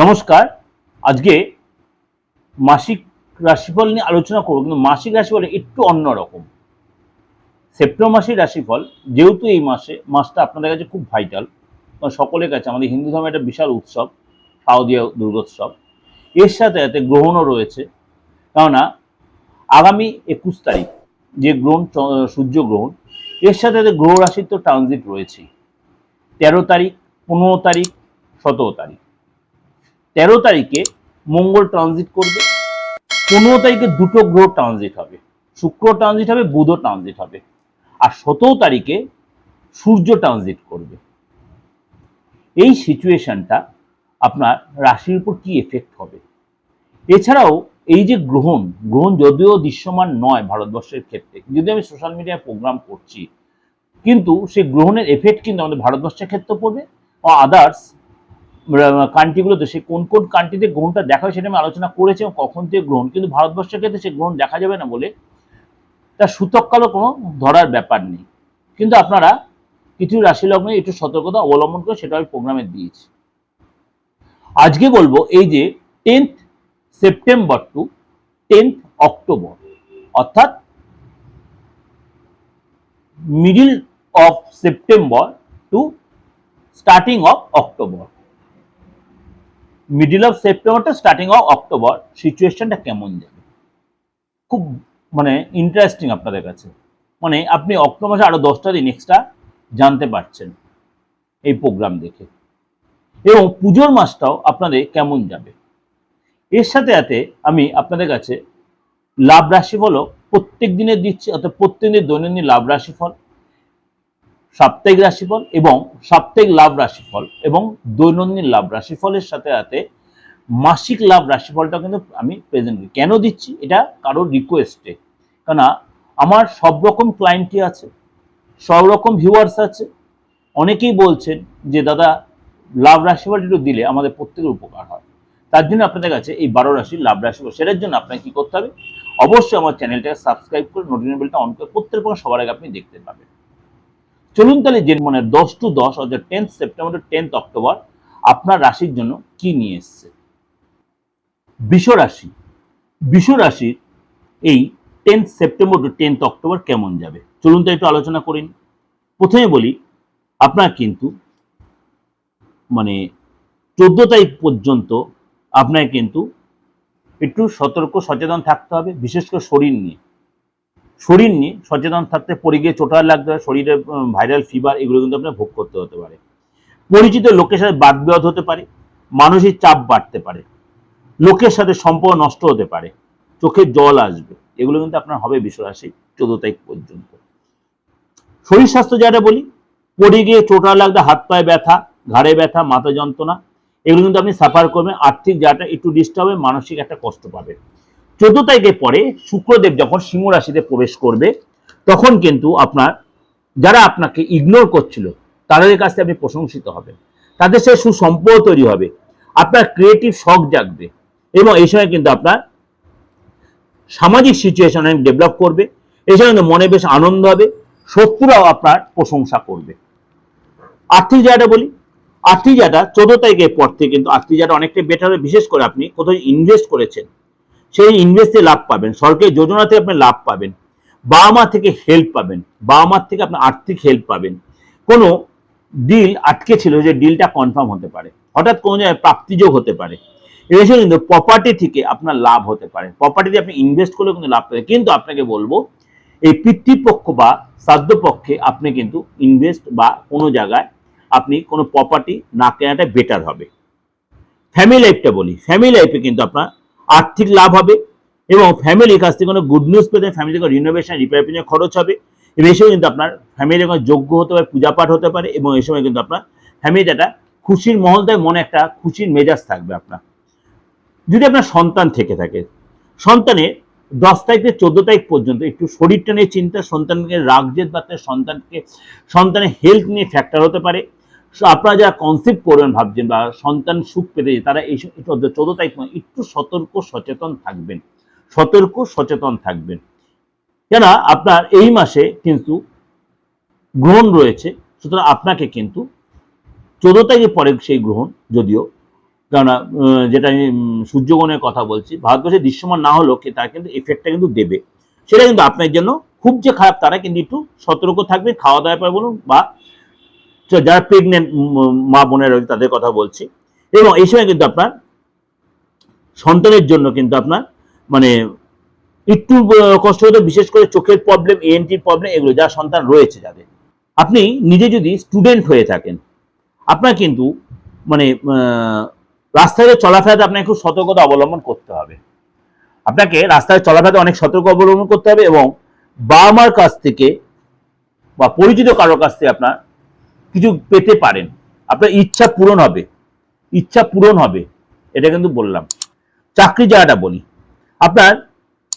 নমস্কার। আজকে মাসিক রাশিফল নিয়ে আলোচনা করব, কিন্তু মাসিক রাশিফল একটু অন্যরকম সেপ্টেম্বর মাসের রাশিফল, যেহেতু এই মাসে, মাসটা আপনাদের কাছে খুব ভাইটাল কারণ সকলের কাছে, আমাদের হিন্দু ধর্মের একটা বিশাল উৎসব, শারদীয় দুর্গোৎসব। এর সাথে সাথে গ্রহণও রয়েছে। কেননা, আগামী একুশ তারিখ, যে গ্রহণ সূর্য গ্রহণ, এর সাথে সাথে গ্রহ রাশির তো ট্রানজিট রয়েছেই। তেরো তারিখ, পনেরো তারিখ, সতেরো তারিখ। তেরো তারিখে মঙ্গল ট্রানজিট করবে, পনেরো তারিখে দুটো গ্রহ ট্রানজিট হবে, শুক্র ট্রানজিট হবে বুধও ট্রানজিট হবে, আর সতেরো তারিখে সূর্য ট্রানজিট করবে। এই সিচুয়েশনটা আপনার রাশির উপর কি এফেক্ট হবে? এছাড়াও এই যে গ্রহণ গ্রহণ যদিও দৃশ্যমান নয় ভারতবর্ষের ক্ষেত্রে, যদি আমি সোশ্যাল মিডিয়ায় প্রোগ্রাম করছি, কিন্তু সেই গ্রহণের এফেক্ট কিন্তু আমাদের ভারতবর্ষের ক্ষেত্রে পড়বে ও আদার্স কান্ট্রিগুলোতে সে কোন কোন কান্ট্রিতে গ্রহণটা দেখা হয় সেটা আমি আলোচনা করেছি এবং কখন থেকে গ্রহণ, কিন্তু ভারতবর্ষের ক্ষেত্রে সে গ্রহণ দেখা যাবে না বলে তার সূতককালও কোনো ধরার ব্যাপার নেই। কিন্তু আপনারা কিছু রাশি লগ্নে একটু সতর্কতা অবলম্বন করে সেটা আমি প্রোগ্রামে দিয়েছি। আজকে বলব এই যে tenth September to tenth October অর্থাৎ middle of September to starting of October middle of September to starting of October সিচুয়েশনটা কেমন যাবে? খুব মানে ইন্টারেস্টিং আপনাদের কাছে। মানে আপনি অক্টোবর মাসে আরও দশটা দিন এক্সট্রা জানতে পারছেন এই প্রোগ্রাম দেখে। এবং পুজোর মাসটাও আপনাদের কেমন যাবে? এর সাথে সাথে আমি আপনাদের কাছে লাভ রাশিফলও প্রত্যেক দিনের দিচ্ছি, অর্থাৎ প্রত্যেক দিনের দৈনন্দিন লাভ রাশিফল। সাপ্তাহিক রাশিফল এবং সাপ্তাহিক লাভ রাশিফল এবং দৈনন্দিন লাভ রাশিফলের সাথে সাথে মাসিক লাভ রাশিফলটা কিন্তু আমি প্রেজেন্ট করি। কেন দিচ্ছি? এটা কারোর রিকোয়েস্টে কেন আমার সব রকম ক্লায়েন্টই আছে, সব রকম ভিউয়ার্স আছে। অনেকেই বলছেন যে, দাদা, লাভ রাশিফল একটু দিলে আমাদের প্রত্যেকের উপকার হয়। তার জন্য আপনাদের কাছে এই বারো রাশির লাভ রাশিফল, সেটার জন্য আপনাকে কি করতে হবে? অবশ্যই আমার চ্যানেলটাকে সাবস্ক্রাইব করে নোটিফিকেশন বেলটা অন করে প্রত্যেক সবার আগে আপনি দেখতে পাবেন। চলুন তাহলে যে মানে দশ টু দশ, অর্থাৎ টেন্থ সেপ্টেম্বর টেন্থ অক্টোবর আপনার রাশির জন্য কি নিয়ে এসছে? বিষ রাশি। এই tenth September to tenth October কেমন যাবে? চলুন তো একটু আলোচনা করিন প্রথমে বলি, আপনার কিন্তু মানে চোদ্দ তারিখ পর্যন্ত আপনার কিন্তু একটু সতর্ক, সচেতন থাকতে হবে, বিশেষ করে শরীর নিয়ে। শরীর নিয়ে সচেতন থাকতে, পড়ে গিয়ে চোটার লাগতে পারে, শরীরে ভাইরাল ফিভার এগুলো কিন্তু আপনার ভোগ করতে হতে পারে। পরিচিত লোকের সাথে বাদ বিবাদ হতে পারে, মানসিক চাপ বাড়তে পারে, লোকের সাথে সম্পর্ক নষ্ট হতে পারে, চোখে জল আসবে, এগুলো কিন্তু আপনার হবে বিশ্বরাশি চোদ্দ তারিখ পর্যন্ত। শরীর স্বাস্থ্য যেটা বলি, পড়ে গিয়ে চোটা লাগতে, হাত পায়ে ব্যথা, ঘাড়ে ব্যথা, মাথা যন্ত্রণা, এগুলো কিন্তু আপনি সাফার করবেন, আর্থিক যাটা একটু ডিস্টার্ব হবে, মানসিক একটা কষ্ট পাবে। চোদ্দ তারিখের পরে শুক্রদেব যখন সিংহ রাশিতে প্রবেশ করবে, তখন কিন্তু আপনার, যারা আপনাকে ইগনোর করছিল, তাদের কাছে আপনি প্রশংসিত হবেন। তাদের সাথে সুসম্পর্ক তৈরি হবে। আপনার ক্রিয়েটিভ শখ জাগবে এবং এই সময় কিন্তু আপনার সামাজিক সিচুয়েশন অনেক ডেভেলপ করবে। এই সময় কিন্তু মনে বেশ আনন্দ হবে। শত্রুরাও আপনার প্রশংসা করবে। আর্থিক জায়গাটা বলি। আর্থিক জায়গাটা চোদ্দ তারিখের পর থেকে কিন্তু আর্থিক জায়গাটা অনেকটাই বেটার হবে। বিশেষ করে আপনি কোথাও ইনভেস্ট করেছেন সেই ইনভেস্টে লাভ পাবেন। সরকারি যোজনা থেকে আপনি লাভ পাবেন। বাবা মা থেকে হেল্প পাবেন। বাবা মার থেকে আপনি আর্থিক হেল্প পাবেন। কোনো ডিল আটকে ছিল যে ডিলটা কনফার্ম হতে পারে। হঠাৎ কোনো জায়গায় প্রাপ্তিযোগ হতে পারে। এসে কিন্তু প্রপার্টি থেকে আপনার লাভ হতে পারে। প্রপার্টিতে আপনি ইনভেস্ট করলে কিন্তু লাভ পাবে কিন্তু আপনাকে বলব, এই পিতৃপক্ষ বা শ্রাদ্ধ পক্ষে আপনি কিন্তু ইনভেস্ট বা কোনো জায়গায় আপনি কোনো প্রপার্টি না কেনাটা বেটার হবে। ফ্যামিলি লাইফটা বলি। ফ্যামিলি লাইফে কিন্তু আপনার আর্থিক লাভ হবে এবং ফ্যামিলির কাছ থেকে কোনো গুড নিউজ পেতে ফ্যামিলি থেকে রিনোভেশন রিপেয়ার পিছনে খরচ হবে। এবং সময় কিন্তু আপনার ফ্যামিলি কোনো যোগ্য হতে পারে পূজা পাঠ হতে পারে এবং এই সময় কিন্তু আপনার ফ্যামিলিতে একটা খুশির মহল দেয় মনে একটা খুশির মেজাজ থাকবে আপনার। যদি আপনার সন্তান থেকে থাকে, সন্তানের দশ তারিখ থেকে চোদ্দ তারিখ পর্যন্ত একটু শরীরটা নিয়ে চিন্তা, সন্তানকে রাগ জেদ বাড়তে সন্তানকে, সন্তানের হেলথ নিয়ে ফ্যাক্টর হতে পারে। আপনারা যারা কনসেপ্ট করবেন ভাবছেন বা সন্তান সুখ পেতে তারা এই চোদ্দ তারিখ পর্যন্ত একটু সতর্ক, সচেতন থাকবেন। সতর্ক, সচেতন থাকবেন। কেন আপনার এই মাসে কিন্তু গ্রহণ রয়েছে, সুতরাং আপনাকে কিন্তু চোদ্দ তারিখের পরে সেই গ্রহণ যদিও, কেননা যেটা আমি সূর্যগ্রহণের কথা বলছি ভারতবর্ষে দৃশ্যমান না হলেও তার কিন্তু এফেক্টটা কিন্তু দেবে। সেটা কিন্তু আপনার জন্য খুব যে খারাপ, তারা কিন্তু একটু সতর্ক থাকবে খাওয়া দাওয়ার পর বলুন বা যারা প্রেগনেন্ট মা বোনেরা রয়েছে, তাদের কথা বলছি। এবং এই সময় কিন্তু আপনার সন্তানের জন্য কিন্তু আপনার মানে একটু কষ্ট হতো বিশেষ করে চোখের প্রবলেম এএনটির প্রবলেম এগুলো, যার সন্তান রয়েছে যাদের। আপনি নিজে যদি স্টুডেন্ট হয়ে থাকেন, আপনার কিন্তু মানে রাস্তায় চলাফেরাতে আপনাকে খুব সতর্কতা অবলম্বন করতে হবে। আপনাকে রাস্তায় চলাফেরাতে অনেক সতর্ক অবলম্বন করতে হবে এবং বাবা মার কাছ থেকে বা পরিচিত কারোর কাছ থেকে আপনার কিছু পেতে পারেন। আপনার ইচ্ছা পূরণ হবে। ইচ্ছা পূরণ হবে, এটা কিন্তু বললাম। চাকরি জায়গাটা বলি। আপনার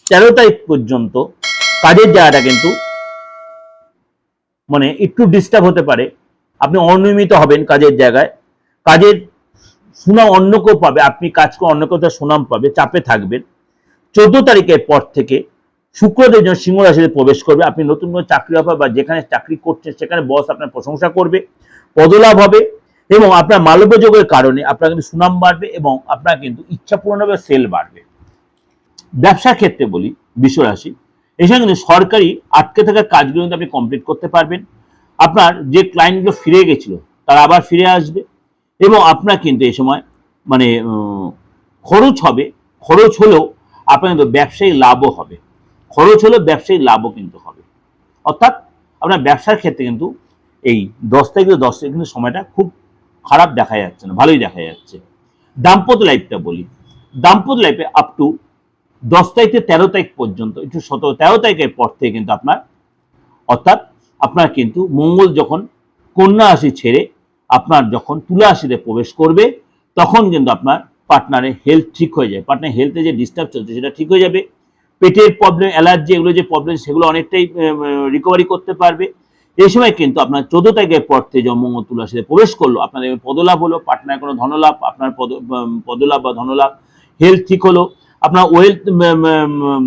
তেরো তারিখ পর্যন্ত কাজের জায়গাটা কিন্তু মানে একটু ডিস্টার্ব হতে পারে। আপনি অনিয়মিত হবেন কাজের জায়গায়। কাজের সুনাম অন্য কেউ পাবে, আপনি কাজ করে অন্য কেউ সুনাম পাবে, চাপে থাকবেন। চোদ্দ তারিখের পর থেকে শুক্রদের জন্য সিংহ রাশিতে প্রবেশ করবে। আপনি নতুন কোনো চাকরি অফার বা যেখানে চাকরি করছেন সেখানে বস আপনার প্রশংসা করবে, পদলাভ হবে এবং আপনার মালব্য যোগের কারণে আপনার কিন্তু সুনাম বাড়বে এবং আপনার কিন্তু ইচ্ছা পূরণ হবে সেল বাড়বে। ব্যবসার ক্ষেত্রে বলি, বিশ্বরাশি, এসে কিন্তু সরকারি আটকে থাকা কাজগুলো কিন্তু আপনি কমপ্লিট করতে পারবেন। আপনার যে ক্লায়েন্টগুলো ফিরে গেছিল, তারা আবার ফিরে আসবে এবং আপনার কিন্তু এই সময় মানে খরচ হবে। খরচ হলেও আপনার কিন্তু ব্যবসায়ী লাভও হবে। খরচ হলে ব্যবসায়িক লাভও কিন্তু হবে। অর্থাৎ আপনার ব্যবসার ক্ষেত্রে কিন্তু এই দশ থেকে দশ তারিখ কিন্তু সময়টা খুব খারাপ দেখা যাচ্ছে না, ভালোই দেখা যাচ্ছে। দাম্পত্য লাইফটা বলি, দাম্পত্য লাইফে আপ টু দশ তারিখ থেকে তেরো তারিখ পর্যন্ত, একটু সতেরো, তেরো তারিখের পর থেকে কিন্তু আপনার, অর্থাৎ আপনার কিন্তু মঙ্গল যখন কন্যা রাশি ছেড়ে আপনার যখন তুলা রাশিতে প্রবেশ করবে, তখন কিন্তু আপনার পার্টনারের হেলথ ঠিক হয়ে যায় পার্টনার হেলথে যে ডিস্টার্ব চলছে সেটা ঠিক হয়ে যাবে। পেটের প্রবলেম অ্যালার্জি এগুলো যে প্রবলেম সেগুলো অনেকটাই রিকভারি করতে পারবে। এই সময় কিন্তু আপনার চোদ্দ তারিখের পর থেকে যখন মঙ্গল তুলা প্রবেশ করল, আপনাদের পদলাভ হলো পার্টনার কোনো ধনলাভ, আপনার পদ পদলাভ বা ধনলাভ হেলথ ঠিক হলো, আপনার ওয়েলথ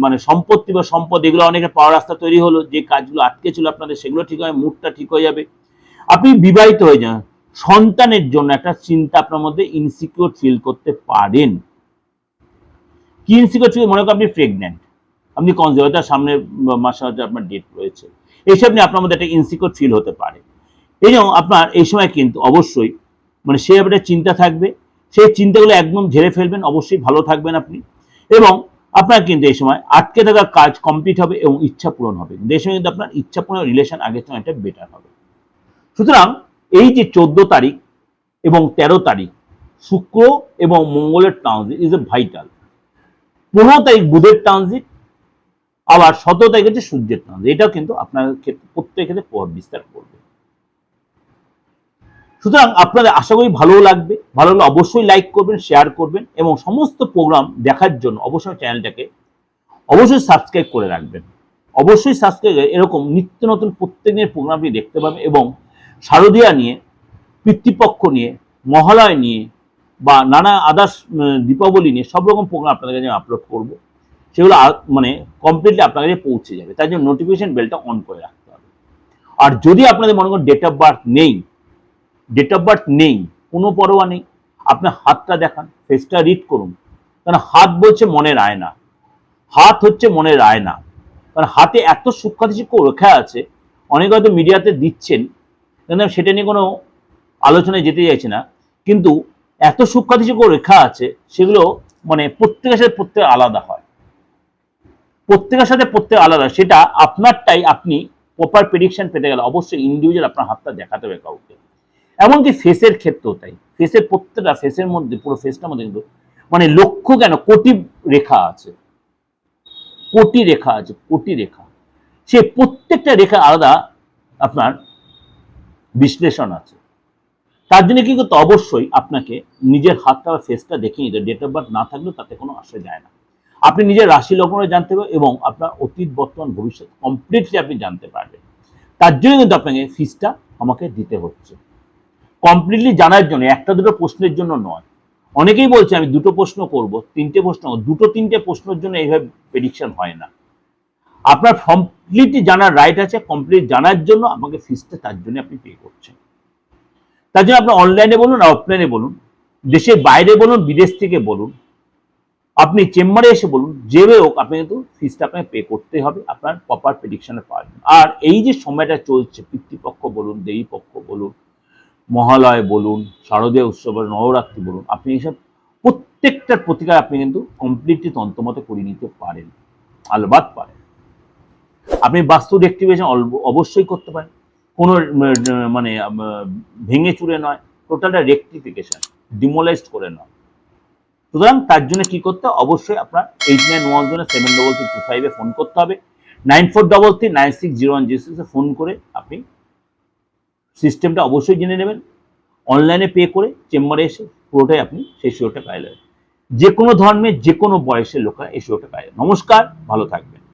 মানে সম্পত্তি বা সম্পদ, এগুলো অনেকের পাওয়ার রাস্তা তৈরি হলো, যে কাজগুলো আটকে ছিল আপনাদের, সেগুলো ঠিক হয় মুডটা ঠিক হয়ে যাবে। আপনি বিবাহিত হয়ে যান, সন্তানের জন্য একটা চিন্তা আপনার মধ্যে ইনসিকিউর ফিল করতে পারেন। কি ইনসিকিউর ফিল মনে করেন আপনি প্রেগনেন্ট আপনি কনজারভেটার সামনে মাসে হয়তো আপনার ডেট রয়েছে। এইসব নিয়ে আপনার মধ্যে একটা ইনসিকিউর ফিল হতে পারে। এই জন্য আপনার এই সময় কিন্তু অবশ্যই মানে সে একটা চিন্তা থাকবে। সেই চিন্তাগুলো একদম ঝেড়ে ফেলবেন, অবশ্যই ভালো থাকবেন আপনি। এবং আপনার কিন্তু এই সময় আটকে থাকা কাজ কমপ্লিট হবে এবং ইচ্ছা পূরণ হবে। কিন্তু এই সময় কিন্তু আপনার ইচ্ছা পূরণ রিলেশন আগের সময় একটা বেটার হবে। সুতরাং এই যে চোদ্দ তারিখ এবং তেরো তারিখ, শুক্র এবং মঙ্গলের ট্রানজিট ইজ এ ভাইটাল পনেরো তারিখ বুধের ট্রানজিট আবার সতেরো হচ্ছে সূর্যের ট্রানজিট এটাও কিন্তু আপনার ক্ষেত্রে প্রত্যেক ক্ষেত্রে প্রভাব বিস্তার করবে। সুতরাং আপনাদের আশা করি ভালো লাগবে। ভালো লাগলে অবশ্যই লাইক করবেন শেয়ার করবেন এবং সমস্ত প্রোগ্রাম দেখার জন্য অবশ্যই চ্যানেলটাকে অবশ্যই সাবস্ক্রাইব করে রাখবেন। অবশ্যই সাবস্ক্রাইব এরকম নিত্য নতুন প্রত্যেকের প্রোগ্রাম আপনি দেখতে পাবেন এবং শারদীয়া নিয়ে, পিতৃপক্ষ নিয়ে, মহালয় নিয়ে বা নানা আদার্স দীপাবলি নিয়ে সব রকম প্রোগ্রাম আপনাদের কাছে আপলোড করব। সেগুলো মানে কমপ্লিটলি আপনার কাছে পৌঁছে যাবে। তাই জন্য নোটিফিকেশন বেলটা অন করে রাখতে হবে। আর যদি আপনাদের মনে করেন ডেট অফ বার্থ নেই ডেট অফ বার্থ নেই, কোনো পরোয়া নেই আপনার হাতটা দেখান ফেসটা রিড করুন। কারণ হাত বলছে মনের আয়না। হাত হচ্ছে মনের আয়না। কারণ হাতে এত সূক্ষ্মাতিসূক্ষ্ম রেখা আছে, অনেকে হয়তো মিডিয়াতে দিচ্ছেন, কিন্তু সেটা নিয়ে কোনো আলোচনায় যেতে চাইছি না। কিন্তু এত সূক্ষ্মাতিসূক্ষ্ম রেখা আছে, সেগুলো মানে প্রত্যেকের সাথে প্রত্যেক আলাদা হয়। প্রত্যেকের সাথে প্রত্যেক আলাদা। সেটা আপনারটাই আপনি প্রপার প্রেডিকশন পেতে গেলে অবশ্যই ইন্ডিভিজুয়াল আপনার হাতটা দেখাতে হবে কাউকে। এমনকি ফেসের ক্ষেত্রেও তাই। ফেসের প্রত্যেকটা ফেসের মধ্যে, পুরো ফেসটার মধ্যে কিন্তু মানে লক্ষ কেন? কোটি রেখা আছে। কোটি রেখা আছে, কোটি রেখা। সে প্রত্যেকটা রেখা আলাদা আপনার বিশ্লেষণ আছে। তার জন্য কি করতে অবশ্যই আপনাকে নিজের হাতটা বা ফেসটা দেখে নিতে ডেট অফ বার্থ না থাকলেও তাতে কোনো আসা যায় না। আপনি নিজের রাশি লগ্ন জানতে পারবেন এবং আপনার অতীত, বর্তমান, ভবিষ্যৎ কমপ্লিটলি আপনি জানতে পারবেন। তার জন্য কিন্তু আপনাকে ফিসটা আমাকে দিতে হচ্ছে। কমপ্লিটলি জানার জন্য, একটা দুটো প্রশ্নের জন্য নয়। অনেকেই বলছে, আমি দুটো প্রশ্ন করব, তিনটে প্রশ্ন দুটো তিনটে প্রশ্নের জন্য এইভাবে প্রেডিকশন হয় না। আপনার কমপ্লিটলি জানার রাইট আছে কমপ্লিট জানার জন্য আমাকে ফিসটা তার জন্য আপনি পে করছেন। তার জন্য আপনি অনলাইনে বলুন আর অফলাইনে বলুন, দেশের বাইরে বলুন, বিদেশ থেকে বলুন আপনি চেম্বারে এসে বলুন যে হোক আপনি কিন্তু ফিসটা আপনাকে পে করতে হবে, আপনার প্রপার প্রেডিকশনে পাবেন আর এই যে সময়টা চলছে, পিতৃপক্ষ বলুন দেবী পক্ষ বলুন, মহালয় বলুন, শারদীয় উৎসব নবরাত্রি বলুন, আপনি এইসব প্রত্যেকটার প্রতিকার আপনি কিন্তু কমপ্লিটলি তন্ত্রমতে করে নিতে পারেন আলবাদ পারেন। আপনি বাস্তু অ্যাক্টিভেশন অবশ্যই করতে পারেন। কোনো মানে ভেঙে চুরে নয় টোটালটা রেকটিফিকেশন ডিমোলাইজড করে নয়। সুতরাং তার জন্য কি করতে অবশ্যই আপনার eight nine one zero seven double three two ফাইভে ফোন করতে হবে। Nine four double three nine six zero one zero সিক্সে ফোন করে আপনি সিস্টেমটা অবশ্যই জেনে নেবেন। অনলাইনে পে করে চেম্বারে এসে পুরোটাই আপনি সেই শিওরটা পাইলেন। যে কোনো ধর্মের যে কোনো বয়সের লোকেরা এই শিওটা পাইলেন। নমস্কার, ভালো থাকবেন।